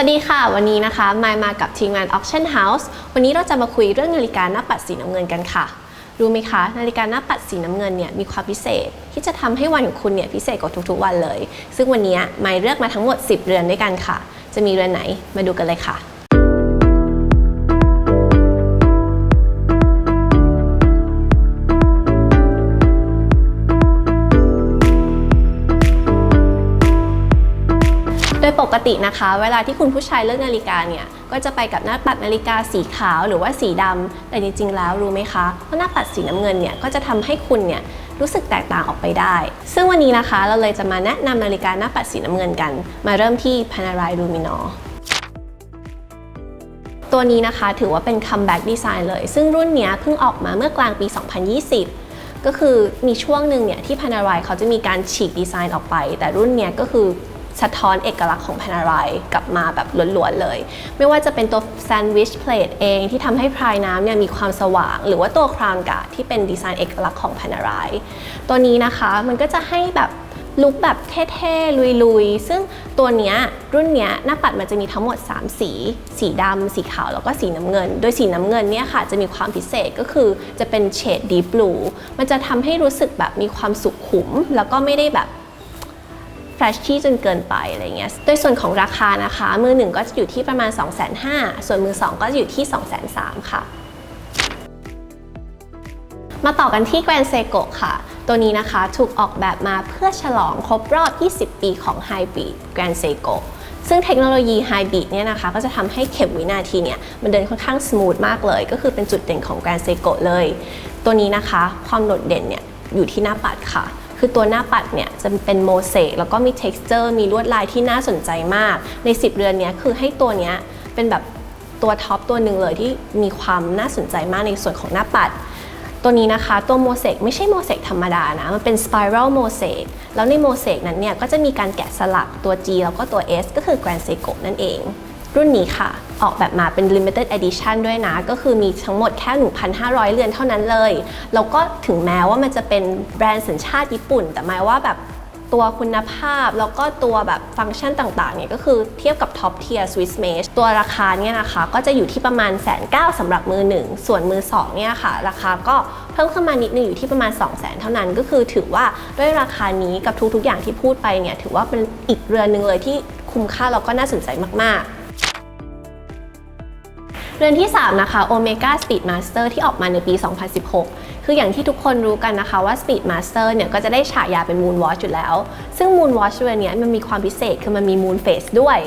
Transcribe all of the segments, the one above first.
วัสดีค่ะ วันนี้นะคะมายมากับทีมงาน Auction House วันนี้เราจะมาคุยเรื่องนาฬิกาหน้าปัดสีน้ำเงินกันค่ะ รู้ไหมคะ นาฬิกาหน้าปัดสีน้ำเงินเนี่ยมีความพิเศษ ที่จะทำให้วันของคุณเนี่ยพิเศษกว่าทุกๆวันเลย ซึ่งวันนี้มายเลือกมาทั้งหมด 10 เรือนด้วยกันค่ะ จะมีเรือนไหนมาดูกันเลยค่ะ ยปกตินะคะ เวลาที่คุณผู้ชายเลือกนาฬิกาเนี่ยก็จะไปกับหน้าปัดนาฬิกาสีขาวหรือว่าสีดำแต่จริงๆ แล้วรู้ไหมคะว่าหน้าปัดสีน้ำเงินเนี่ยก็จะทำให้คุณเนี่ยรู้สึกแตกต่างออกไปได้ ซึ่งวันนี้นะคะเราเลยจะมาแนะนำนาฬิกาหน้าปัดสีน้ำเงินกัน มาเริ่มที่ Panerai Luminor ตัวนี้นะคะถือว่าเป็น comeback design เลย ซึ่งรุ่นนี้เพิ่งออกมาเมื่อกลางปี 2020 ก็คือมีช่วงหนึ่งเนี่ยที่ Panerai เขาจะมีการฉีกดีไซน์ออกไป แต่รุ่นนี้ก็คือ สะท้อนเอกลักษณ์ของ Panerai กลับมาแบบล้วนๆเลย ไม่ว่าจะเป็นตัว Sandwich Plate เองที่ทำให้พรายน้ำเนี่ยมีความสว่าง หรือว่าตัว Crown Guard ที่เป็นดีไซน์เอกลักษณ์ของ Panerai ตัวนี้นะคะมันก็จะให้แบบลุคแบบเท่ๆ ลุยๆ ซึ่งตัวเนี้ยรุ่นเนี้ยหน้าปัดมันจะมีทั้งหมด 3 สี สีดำ สีขาว แล้วก็สีน้ำเงิน โดยสีน้ำเงินเนี่ยค่ะจะมีความพิเศษก็คือจะเป็นเฉดดีบลู มันจะทำให้รู้สึกแบบมีความสุขุม แล้วก็ไม่ได้แบบ แฟชชี่จนเกินไปอะไรเงี้ยโดยส่วนของราคานะคะ มือหนึ่งก็จะอยู่ที่ประมาณ 2 5 0 0 0ส่วนมือสองก็จะอยู่ที่ 2 3 0 0 0ค่ะ มาต่อกันที่ Grand Seiko ค่ะ ตัวนี้นะคะถูกออกแบบมาเพื่อฉลองครบรอบ 20 ปีของ Hybrid Grand Seiko ซึ่งเทคโนโลยี Hybrid เนี่ยนะคะก็จะทำให้เข็มวินาทีเนี่ยมันเดินค่อนข้างส o t h มากเลย ก็คือเป็นจุดเด่นของ Grand Seiko เลย ตัวนี้นะคะ ความโดดเด่นเนี่ยอยู่ที่หน้าปัดค่ะ คือตัวหน้าปัดเนี่ยจะเป็นโมเสกแล้วก็มี texture มีลวดลายที่น่าสนใจมาก ใน 10เรือนนี้คือให้ตัวเนี้ยเป็นแบบตัวท็อปตัวหนึ่งเลยที่มีความน่าสนใจมากในส่วนของหน้าปัด ตัวนี้นะคะ ตัวโมเสกไม่ใช่โมเสกธรรมดานะ มันเป็น spiral mosaic แล้วในโมเสกนั้นเนี่ยก็จะมีการแกะสลักตัว G แล้วก็ตัว S ก็คือ Grand Seiko นั่นเอง รุ่นนี้ค่ะ ออกแบบมาเป็น limited edition ด้วยนะ ก็คือมีทั้งหมดแค่ 1,500 เรือนเท่านั้นเลย แล้วก็ถึงแม้ว่ามันจะเป็นแบรนด์สัญชาติญี่ปุ่น แต่หมายว่าแบบตัวคุณภาพแล้วก็ตัวแบบฟังก์ชันต่างๆเนี่ยก็คือเทียบกับท็อปเทียร์ Swiss Mesh ตัวราคาเนี่ยนะคะก็จะอยู่ที่ประมาณแสนเก้าสำหรับมือหนึ่งส่วนมือสองเนี่ยค่ะ ราคาก็เพิ่มขึ้นมานิดนึงอยู่ที่ประมาณ 2 0 0แสนเท่านั้นก็คือถือว่าด้วยราคานี้กับทุกๆอย่างที่พูดไปเนี่ยถือว่าเป็นอีกเรือนหนึ่งเลยที่คุ้มค่าแล้วก็น่าสนใจมากๆ เรือนที่ 3 นะคะ Omega Speed Master ที่ออกมาในปี 2016 คืออย่างที่ทุกคนรู้กันนะคะว่า Speed Master เนี่ยก็จะได้ฉายาเป็น Moon Watch อยู่แล้ว ซึ่ง Moon Watch เรือนนี้มันมีความพิเศษคือมันมี Moon Phase ด้วย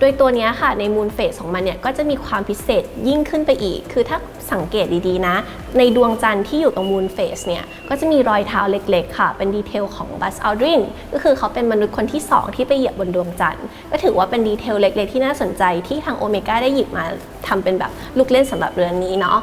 โดยตัวนี้ค่ะใน Moon Phase ของมันเนี่ยก็จะมีความพิเศษยิ่งขึ้นไปอีก คือถ้าสังเกตดีๆนะ ในดวงจันทร์ที่อยู่ตรง Moon Phase เนี่ยก็จะมีรอยเท้าเล็กๆ ค่ะ เป็นดีเทลของ Buzz Aldrin ก็คือเขาเป็นมนุษย์คนที่ 2 ที่ไปเหยียบบนดวงจันทร์ ก็ถือว่าเป็นดีเทลเล็กๆ ที่น่าสนใจที่ทางโอเมก้าได้หยิบมาทำเป็นแบบลูกเล่นสำหรับเรือนนี้เนาะ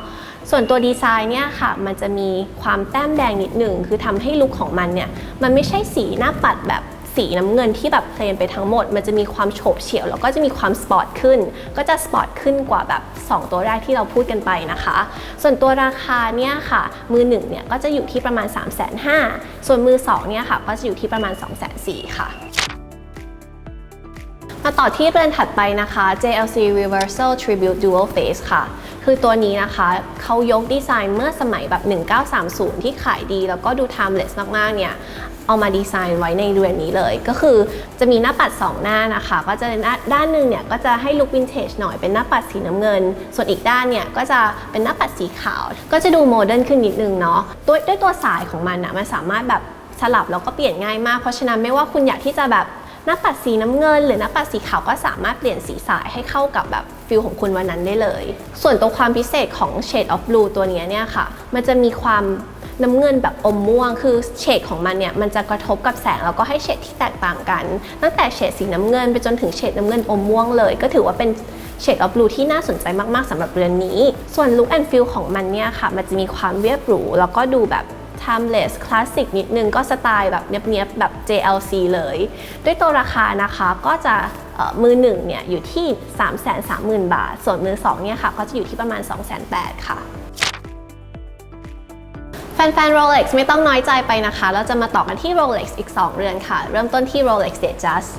ส่วนตัวดีไซน์เนี่ยค่ะ มันจะมีความแต้มแดงนิดหนึ่ง คือทำให้ลุคของมันเนี่ย มันไม่ใช่สีหน้าปัดแบบ สีน้ำเงินที่แบบเพลนไปทั้งหมด มันจะมีความโฉบเฉี่ยว แล้วก็จะมีความสปอร์ตขึ้น ก็จะสปอร์ตขึ้นกว่าแบบ 2 ตัวแรกที่เราพูดกันไปนะคะ ส่วนตัวราคาเนี่ยค่ะ มือหนึ่งเนี่ยก็จะอยู่ที่ประมาณ 3 5 0 0 0ส่วนมือสองเนี่ยค่ะก็จะอยู่ที่ประมาณ 2 4 0 0 0ค่ะมาต่อที่เรือนถัดไปนะคะ JLC Reversal Tribute Dual Face ค่ะ คือตัวนี้นะคะเขายกดีไซน์เมื่อสมัยแบบ 1930 ที่ขายดี แล้วก็ดู timeless มากๆเนี่ยเอามาดีไซน์ไว้ในเรือนนี้เลย ก็คือจะมีหน้าปัด 2 หน้านะคะ ก็จะด้านหนึ่งเนี่ยก็จะให้ลุควินเทจหน่อยเป็นหน้าปัดสีน้ำเงิน ส่วนอีกด้านเนี่ยก็จะเป็นหน้าปัดสีขาว ก็จะดูโมเดิร์นขึ้นนิดนึงเนาะด้วยด้วยตัวสายของมันนะมันสามารถแบบสลับแล้วก็เปลี่ยนง่ายมาก เพราะฉะนั้นไม่ว่าคุณอยากที่จะแบบ หน้าปัดสีน้ำเงิน หรือหน้าปัดสีขาวก็สามารถเปลี่ยนสีสายให้เข้ากับแบบฟิลของคุณวันนั้นได้เลย ส่วนตัวความพิเศษของ Shade of Blue ตัวนี้เนี่ยค่ะ มันจะมีความน้ำเงินแบบอมม่วง คือเฉดของมันเนี่ยมันจะกระทบกับแสงแล้วก็ให้เฉดที่แตกต่างกัน ตั้งแต่เฉดสีน้ำเงินไปจนถึงเฉดน้ำเงินอมม่วงเลย ก็ถือว่าเป็นเฉดออฟบลูที่น่าสนใจมาก ๆสำหรับเรือนนี้ ส่วน look and feel ของมันเนี่ยค่ะ มันจะมีความเรียบหรู แล้วก็ดูแบบ timeless คลาสสิกนิดนึงก็สไตล์แบบเนี้ยบๆแบบ JLC เลย ด้วยตัวราคานะคะก็จะมือหนึ่งเนี่ยอยู่ที่ 330,000 บาท ส่วนมือสองเนี่ยค่ะก็จะอยู่ที่ประมาณ280,000ค่ะแฟนๆ Rolex ไม่ต้องน้อยใจไปนะคะ เราจะมาต่อกันที่ Rolex อีก 2 เรือนค่ะ เริ่มต้นที่ Rolex Datejust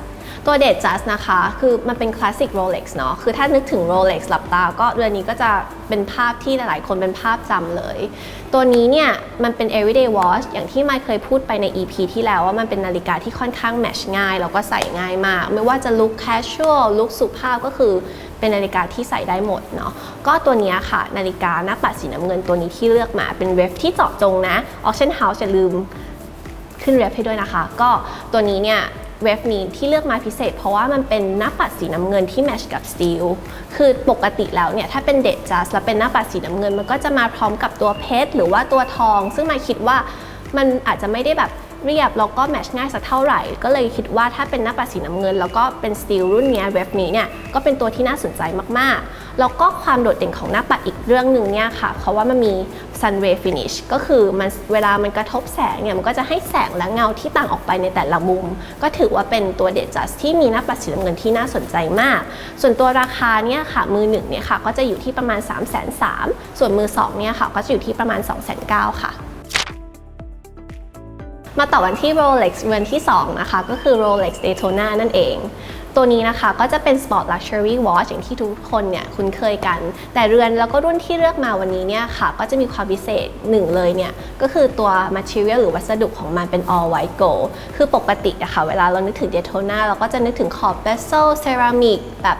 ตัวเดทจัสนะคะ คือมันเป็นคลาสสิกโรเล็กซ์เนาะคือถ้านึกถึงโรเล็กซ์หลับตา ก็เรือนนี้ก็จะเป็นภาพที่หลายๆ คนเป็นภาพจำเลย ตัวนี้เนี่ย มันเป็น everyday watch อย่างที่ไม่เคยพูดไปใน EP ที่แล้วว่ามันเป็นนาฬิกาที่ค่อนข้างแมชง่าย แล้วก็ใส่ง่ายมาก ไม่ว่าจะลุค casual ลุคสุภาพก็คือเป็นนาฬิกาที่ใส่ได้หมดเนาะก็ตัวนี้ค่ะ นาฬิกาหน้าปัดสีน้ำเงินตัวนี้ที่เลือกมาเป็นเวฟที่เจาะจงนะ auction house อย่าลืมขึ้นเว็บให้ด้วยนะคะ ก็ตัวนี้เนี่ย เว็บนี้ที่เลือกมาพิเศษ เพราะว่ามันเป็นหน้าปัดสีน้ำเงินที่แมชกับสตีลคือปกติแล้วเนี่ยถ้าเป็นเดทจัสแล้วเป็นหน้าปัดสีน้ำเงิน มันก็จะมาพร้อมกับตัวเพชรหรือว่าตัวทอง ซึ่งมาคิดว่ามันอาจจะไม่ได้แบบเรียบแล้วก็แมชง่ายสักเท่าไหร่ ก็เลยคิดว่าถ้าเป็นหน้าปัดสีน้ำเงิน แล้วก็เป็นสตีลรุ่นนี้เว็บนี้เนี่ยก็เป็นตัวที่น่าสนใจมากๆ แล้วก็ความโดดเด่นของหน้าปัดอีกเรื่องหนึ่งเนี่ยค่ะ เพราะว่ามันมี sun ray finish ก็คือมันเวลามันกระทบแสงเนี่ยมันก็จะให้แสงและเงาที่ต่างออกไปในแต่ละมุม ก็ถือว่าเป็นตัวเด d จัสที่มีหน้าปัดสีน้ำเงินที่น่าสนใจมาก ส่วนตัวราคาเนี่ยค่ะมือหนึ่งเนี่ยค่ะก็จะอยู่ที่ประมาณ 3 3 0 0 0ส่วนมือสองเนี่ยค่ะก็จะอยู่ที่ประมาณ 2 9 0 0 0ค่ะมาต่อกันที่ Rolex เรือนที่ 2 นะคะ ก็คือ Rolex Daytona นั่นเอง ตัวนี้นะคะก็จะเป็น Sport Luxury Watch อย่างที่ทุกคนเนี่ยคุ้นเคยกัน แต่เรือนแล้วก็รุ่นที่เลือกมาวันนี้เนี่ยค่ะก็จะมีความพิเศษหนึ่งเลยเนี่ยก็คือตัว material หรือวัสดุของมันเป็น all white gold คือปกติอะค่ะเวลาเรานึกถึง Daytona เราก็จะนึกถึงขอบ bezel ceramic แบบ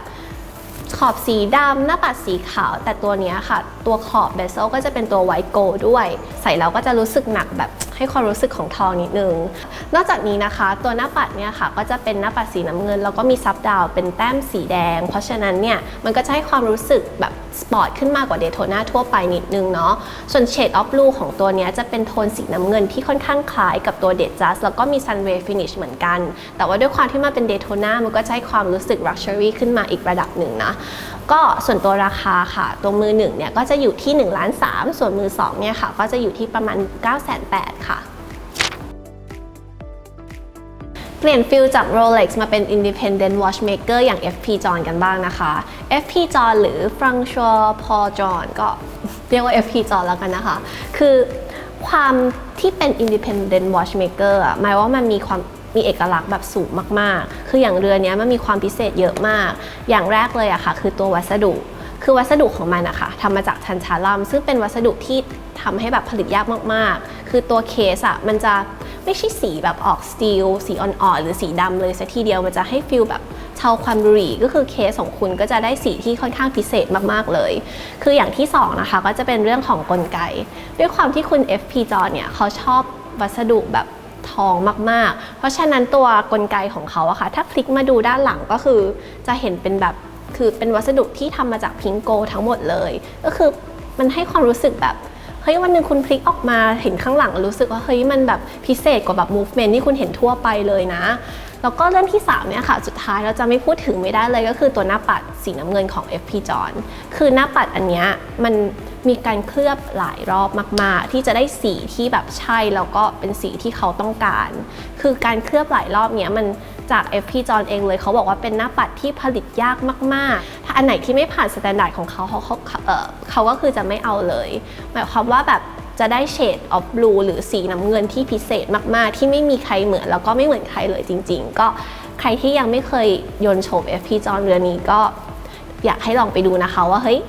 ขอบสีดำหน้าปัดสีขาว แต่ตัวเนี้ยค่ะ ตัวขอบเบ z เซลก็จะเป็นตัวไวโกลด้วย ใส่แล้วก็จะรู้สึกหนักแบบ ให้ความรู้สึกของทองนิดนึง นอกจากนี้นะคะ ตัวหน้าปัดเนี่ยค่ะก็จะเป็นหน้าปัดสีน้ำเงิน แล้วก็มีซับดาวเป็นแต้มสีแดง เพราะฉะนั้นเนี่ยมันก็จะให้ความรู้สึกแบบสปอร์ตขึ้นมากกว่าเดโทน่าทั่วไปนิดนึงเนาะ ส่วนเฉดออฟลูของตัวนี้จะเป็นโทนสีน้ำเงินที่ค่อนข้างคล้ายกับตัวเด d จัสแล้วก็มีซันเ a ย์ฟินิชเหมือนกัน แต่ว่าด้วยความที่มันเป็นเดโทน่ามันก็จะให้ความรู้สึก luxury ขึ้นมาอีกระดับหนึ่งนะ ก็ส่วนตัวราคาค่ะ ตัวมือหนึ่งเนี่ยก็จะอยู่ที่1ล้าน3ส่วนมือ2เนี่ยค่ะก็จะอยู่ที่ประมาณ 9 8 0 0 0ค่ะเปลี่ยนฟิลจาก Rolex มาเป็น Independent Watchmaker อย่าง FP John กันบ้างนะคะ FP John หรือ François Paul John ก็เรียกว่า FP John แล้วกันนะคะ คือความที่เป็น Independent Watchmaker อะหมายว่ามันมีความ มีเอกลักษณ์แบบสูงมากๆ คืออย่างเรือนี้มันมีความพิเศษเยอะมาก อย่างแรกเลยอะค่ะ คือตัววัสดุ คือวัสดุของมันอะค่ะทำมาจากทันชาลัมซึ่งเป็นวัสดุที่ทำให้แบบผลิตยากมากๆ คือตัวเคสอะมันจะไม่ใช่สีแบบออกสตีล สีอ่อนๆ หรือสีดำเลยสัทีเดียว มันจะให้ฟิลแบบเชาความบุหรี่ก็คือเคสของคุณก็จะได้สีที่ค่อนข้างพิเศษมากๆเลย คืออย่างที่สองนะคะก็จะเป็นเรื่องของกลไก ด้วยความที่คุณ FP จอเนี่ยเขาชอบวัสดุแบบ ทองมากๆ เพราะฉะนั้นตัวกลไกของเขาอะค่ะ ถ้าคลิกมาดูด้านหลังก็คือจะเห็นเป็นแบบคือเป็นวัสดุที่ทำมาจากพิงโกทั้งหมดเลย ก็คือมันให้ความรู้สึกแบบเฮ้ยวันหนึ่งคุณพลิกออกมาเห็นข้างหลังรู้สึกว่าเฮ้ยมันแบบพิเศษกว่าแบบ movement ที่คุณเห็นทั่วไปเลยนะ แล้วก็เรื่องที่3เนี่ยค่ะสุดท้ายเราจะไม่พูดถึงไม่ได้เลยก็คือตัวหน้าปัดสีน้ำเงินของ FP John คือหน้าปัดอันเนี้ยมันมีการเคลือบหลายรอบมาก ๆ ที่จะได้สีที่แบบใช่แล้วก็เป็นสีที่เขาต้องการ คือการเคลือบหลายรอบเนี้ยมันจาก FP John เองเลยเขาบอกว่าเป็นหน้าปัดที่ผลิตยากมากๆ ถ้าอันไหนที่ไม่ผ่านสแตนดาร์ดของเขาเขาเขาเขาก็คือจะไม่เอาเลย หมายความว่าแบบ จะได้เฉดออฟบลูหรือสีน้ำเงินที่พิเศษมากๆ ที่ไม่มีใครเหมือนแล้วก็ไม่เหมือนใครเลยจริง ๆ ก็ใครที่ยังไม่เคยยนต์โฉม FP จอนเรือนี้ก็อยากให้ลองไปดูนะคะว่าเฮ้ย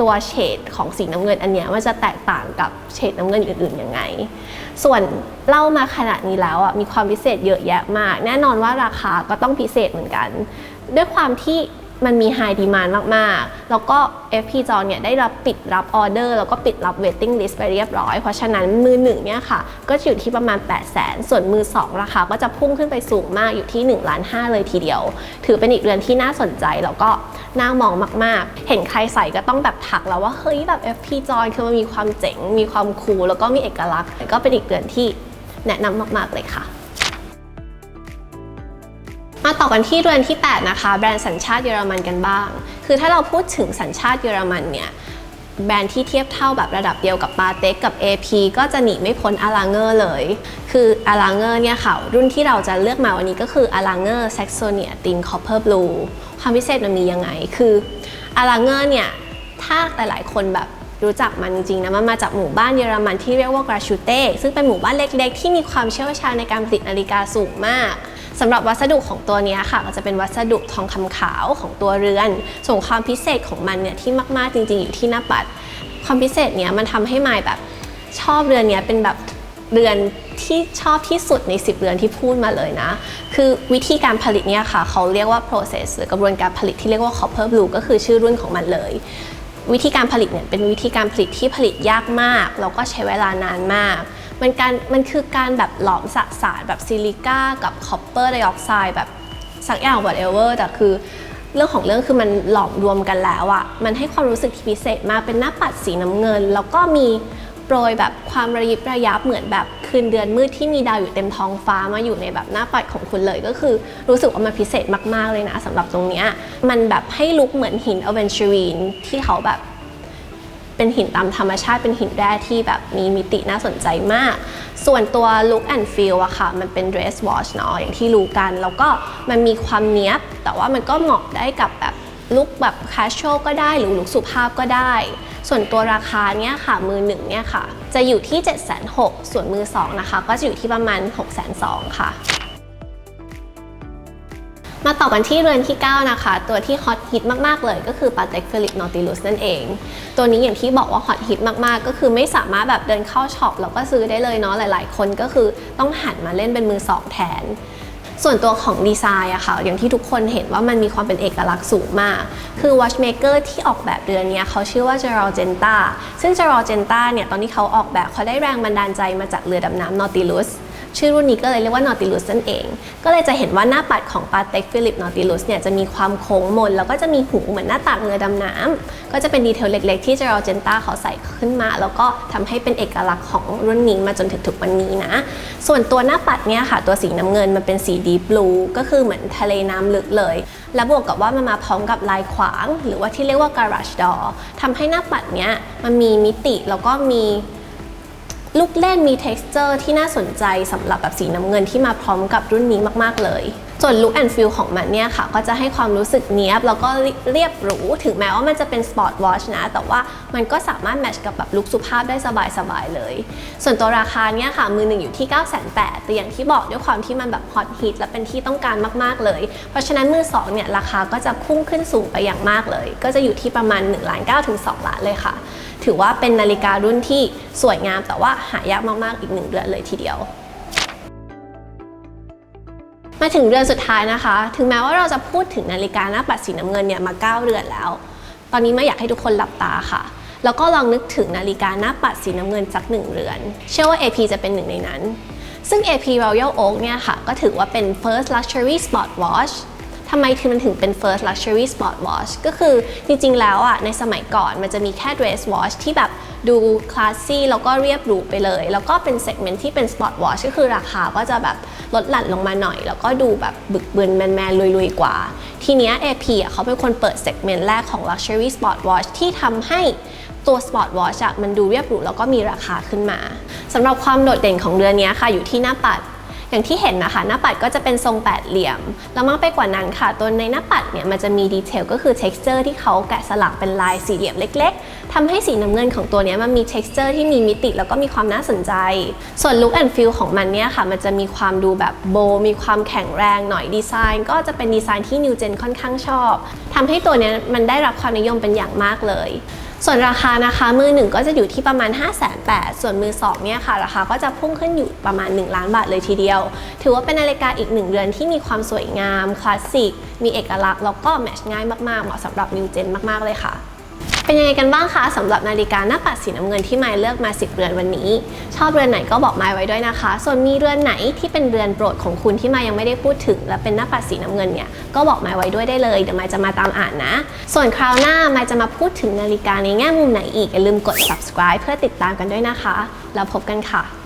ตัวเฉดของสีน้ำเงินอันเนี้ยมันจะแตกต่างกับเฉดน้ำเงินอื่นๆยังไง ส่วนเล่ามาขนาดนี้แล้วอะมีความพิเศษเยอะแยะมาก แน่นอนว่าราคาก็ต้องพิเศษเหมือนกัน ด้วยความที่ มันมีไฮดีมานมาก ๆ แล้วก็ FP จอเนี่ยได้รับปิดรับออเดอร์แล้วก็ปิดรับ waiting list ไปเรียบร้อย เพราะฉะนั้นมือหนึ่งเนี่ยค่ะ ก็จะอยู่ที่ประมาณ 8 0 0 0 0 0ส่วนมือ 2 ราคาก็จะพุ่งขึ้นไปสูงมากอยู่ที่ 1 ล้าน 5 เลยทีเดียว ถือเป็นอีกเรือนที่น่าสนใจ แล้วก็น่ามองมาก ๆ เห็นใครใส่ก็ต้องแบบทักแล้วว่า เฮ้ยแบบ FP จอคือมันมีความเจ๋ง มีความคูลแล้วก็มีเอกลักษณ์ก็เป็นอีกเรือนที่แนะนำมาก ๆ เลยค่ะ มาต่อกันที่เรือนที่ 8 นะคะ แบรนด์สัญชาติเยอรมันกันบ้าง คือถ้าเราพูดถึงสัญชาติเยอรมันเนี่ยแบรนด์ที่เทียบเท่าแบบระดับเดียวกับปาเต็กกับ AP ก็จะหนีไม่พ้นอาลาเงอร์เลย คืออาลาเงอร์เนี่ยค่ะ รุ่นที่เราจะเลือกมาวันนี้ก็คืออาลาเงอร์แซกโซเนียตินคอปเปอร์บลูความพิเศษมันมียังไง คืออาลาเงอร์เนี่ย ถ้าหลายๆคนแบบ รู้จักมันจริงๆนะมันมาจากหมู่บ้านเยอรมันที่เรียกว่ากราชูเต้ซึ่งเป็นหมู่บ้านเล็กๆ ที่มีความเชี่ยวชาญในการผลิตนาฬิกาสูงมากสำหรับวัสดุของตัวนี้ค่ะก็จะเป็นวัสดุทองคำขาวของตัวเรือน ส่วนความพิเศษของมันเนี่ยที่มากๆจริง ๆ อยู่ที่หน้าปัด ความพิเศษเนี้ยมันทำให้ไมายแบบชอบเรือนเนี้ยเป็นแบบเรือนที่ชอบที่สุดใน 10 เรือนที่พูดมาเลยนะ คือวิธีการผลิตเนี่ยค่ะ เขาเรียกว่า process หรือกระบวนการผลิตที่เรียกว่า copper blue ก็คือชื่อรุ่นของมันเลย วิธีการผลิตเนี่ยเป็นวิธีการผลิตที่ผลิตยากมากแล้วก็ใช้เวลานานมาก มันการมันคือการแบบหลอมสสารแบบซิลิก้ากับคอปเปอร์ไดออกไซด์แบบสักอย่าง whatever แต่คือเรื่องของเรื่องคือมันหลอมรวมกันแล้วอะมันให้ความรู้สึกที่พิเศษมากเป็นหน้าปัดสีน้ำเงิน แล้วก็มี โปรยแบบความระยิบระยับเหมือนแบบคืนเดือนมืดที่มีดาวอยู่เต็มท้องฟ้ามาอยู่ในแบบหน้าปัดของคุณเลยก็คือ รู้สึกว่ามันพิเศษมากๆเลยนะสำหรับตรงเนี้ยมันแบบให้ลุกเหมือนหินอเวนชูรีนที่เขาแบบเป็นหินตามธรรมชาติเป็นหินแร่ที่แบบมีมิติน่าสนใจมาก ส่วนตัว look and feel อะค่ะ มันเป็น dress wash เนาะอย่างที่รู้กัน แล้วก็มันมีความเนี้ยบ แต่ว่ามันก็เหมาะได้กับแบบ ลุคแบบ casual ก็ได้หรือลุคสุภาพก็ได้ ส่วนตัวราคาเนี่ยค่ะมือหนึ่งเนี่ยค่ะ จะอยู่ที่ 7 6 0 0 0ส่วนมือสองนะคะ ก็จะอยู่ที่ประมาณ 6 2 0 0 0ค่ะ มาต่อกันที่เรือนที่ 9 นะคะ ตัวที่ฮอตฮิตมากๆเลยก็คือปาเต็กฟิลิปนอติลุสนั่นเอง ตัวนี้อย่างที่บอกว่าฮอตฮิตมากๆ ก็คือไม่สามารถแบบเดินเข้าช็อปแล้วก็ซื้อได้เลยเนาะหลาย ๆ คนก็คือต้องหันมาเล่นเป็นมือสองแทน ส่วนตัวของดีไซน์อะค่ะ อย่างที่ทุกคนเห็นว่ามันมีความเป็นเอกลักษณ์สูงมาก คือ watchmaker ที่ออกแบบเรือนนี้เขาชื่อว่า Gerald Genta ซึ่ง Gerald Genta เนี่ย ตอนที่เขาออกแบบเขาได้แรงบันดาลใจมาจากเรือดำน้ำ Nautilus ชื่อรุ่นนี้ก็เลยเรียกว่า Nautilus นั่นเอง ก็เลยจะเห็นว่าหน้าปัดของ Patek Philippe Nautilus เนี่ยจะมีความโค้งมน แล้วก็จะมีหูเหมือนหน้าต่างเรือดำน้ำก็จะเป็นดีเทลเล็ก ๆ ที่ Gerald Genta เขาใส่ขึ้นมา แล้วก็ทำให้เป็นเอกลักษณ์ของรุ่นนี้มาจนถึงทุกวันนี้นะ ส่วนตัวหน้าปัดเนี่ยค่ะ ตัวสีน้ำเงินมันเป็นสี deep blue ก็คือเหมือนทะเลน้ำลึกเลย และบวกกับว่ามันมาพร้อมกับลายขวาง หรือว่าที่เรียกว่า garage door ทำให้หน้าปัดเนี้ยมันมีมิติแล้วก็มี ลูกเล่นมี texture ที่น่าสนใจสำหรับแบบสีน้ำเงินที่มาพร้อมกับรุ่นนี้มาก ๆ เลย ส่วน look and feel ของมันเนี่ยค่ะ ก็จะให้ความรู้สึกเนี้ยบ แล้วก็เรียบหรู ถึงแม้ว่ามันจะเป็น sport watch นะ แต่ว่ามันก็สามารถแมทช์กับแบบลุคสุภาพได้สบายๆเลย ส่วนตัวราคาเนี่ยค่ะ มือหนึ่งอยู่ที่ 9 8 0 0 0แต่อย่างที่บอกด้วยความที่มันแบบ hot hit และเป็นที่ต้องการมากๆเลย เพราะฉะนั้นมือสองเนี่ยราคาก็จะพุ่งขึ้นสูงไปอย่างมากเลย ก็จะอยู่ที่ประมาณ1ล้าน9ถึง2ล้านเลยค่ะ ถือว่าเป็นนาฬิการุ่นที่สวยงาม แต่ว่าหายากมากๆอีกหนึ่งเรือนเลยทีเดียว มาถึงเรือนสุดท้ายนะคะ ถึงแม้ว่าเราจะพูดถึงนาฬิกาหน้าปัดสีน้ำเงินเนี่ยมา 9 เรือนแล้ว ตอนนี้ไม่อยากให้ทุกคนหลับตาค่ะ แล้วก็ลองนึกถึงนาฬิกาหน้าปัดสีน้ำเงินสักหนึ่งเรือน เชื่อว่า AP จะเป็นหนึ่งในนั้น ซึ่ง AP Royal Oak เนี่ยค่ะ ก็ถือว่าเป็น first luxury sport watch ทำไมถึงมันถึงเป็น first luxury sport watch ก็คือจริงๆ แล้วอะในสมัยก่อนมันจะมีแค่ dress watch ที่แบบดูคลาสซี่แล้วก็เรียบหรูไปเลย แล้วก็เป็น segment ที่เป็น sport watch ก็คือราคาก็จะแบบลดหลั่นลงมาหน่อย แล้วก็ดูแบบบึกบึนแมนๆลุยๆ กว่า ทีเนี้ย AP อะเขาเป็นคนเปิด segment แรกของ luxury sport watch ที่ทำให้ตัว Sport Watch อะมันดูเรียบหรูแล้วก็มีราคาขึ้นมาสำหรับความโดดเด่นของเรือนนี้ค่ะ อยู่ที่หน้าปัด อย่างที่เห็นนะคะ หน้าปัดก็จะเป็นทรงแปดเหลี่ยม แล้วมากไปกว่านั้นค่ะ ตัวในหน้าปัดเนี่ยมันจะมีดีเทลก็คือ texture ที่เขาแกะสลักเป็นลายสี่เหลี่ยมเล็ก ๆทำให้สีน้ำเงินของตัวนี้มันมี texture ที่มีมิติแล้วก็มีความน่าสนใจ ส่วน look and feel ของมันเนี่ยค่ะ มันจะมีความดูแบบโบ มีความแข็งแรงหน่อยดีไซน์ ก็จะเป็นดีไซน์ที่ New Gen ค่อนข้างชอบทำให้ตัวนี้มันได้รับความนิยมเป็นอย่างมากเลยส่วนราคานะคะมือหนึ่งก็จะอยู่ที่ประมาณ 5 8 0 0 0ส่วนมือสองเนี่ยค่ะราคาก็จะพุ่งขึ้นอยู่ประมาณ 1 ล้านบาทเลยทีเดียว ถือว่าเป็นนาฬิกาอีกหนึ่งเรือนที่มีความสวยงาม คลาสสิก มีเอกลักษณ์แล้วก็แมชง่ายมากๆ เหมาะสำหรับนิวเจนมากๆเลยค่ะ เป็นยังไงกันบ้างคะสำหรับนาฬิกาหน้าปัดสีน้ำเงินที่ไมายเลือกมา 10 เรือนวันนี้ ชอบเรือนไหนก็บอกไมายไว้ด้วยนะคะ ส่วนมีเรือนไหนที่เป็นเรือนโปรดของคุณที่ไมายยังไม่ได้พูดถึง และเป็นหน้าปัดสีน้ำเงินเนี่ยก็บอกไมายไว้ด้วยได้เลยเดี๋ยวไมายจะมาตามอ่านนะ ส่วนคราวหน้าไมายจะมาพูดถึงนาฬิกาในแง่มุมไหนอีกอย่าลืมกด subscribe เพื่อติดตามกันด้วยนะคะ แล้วพบกันค่ะ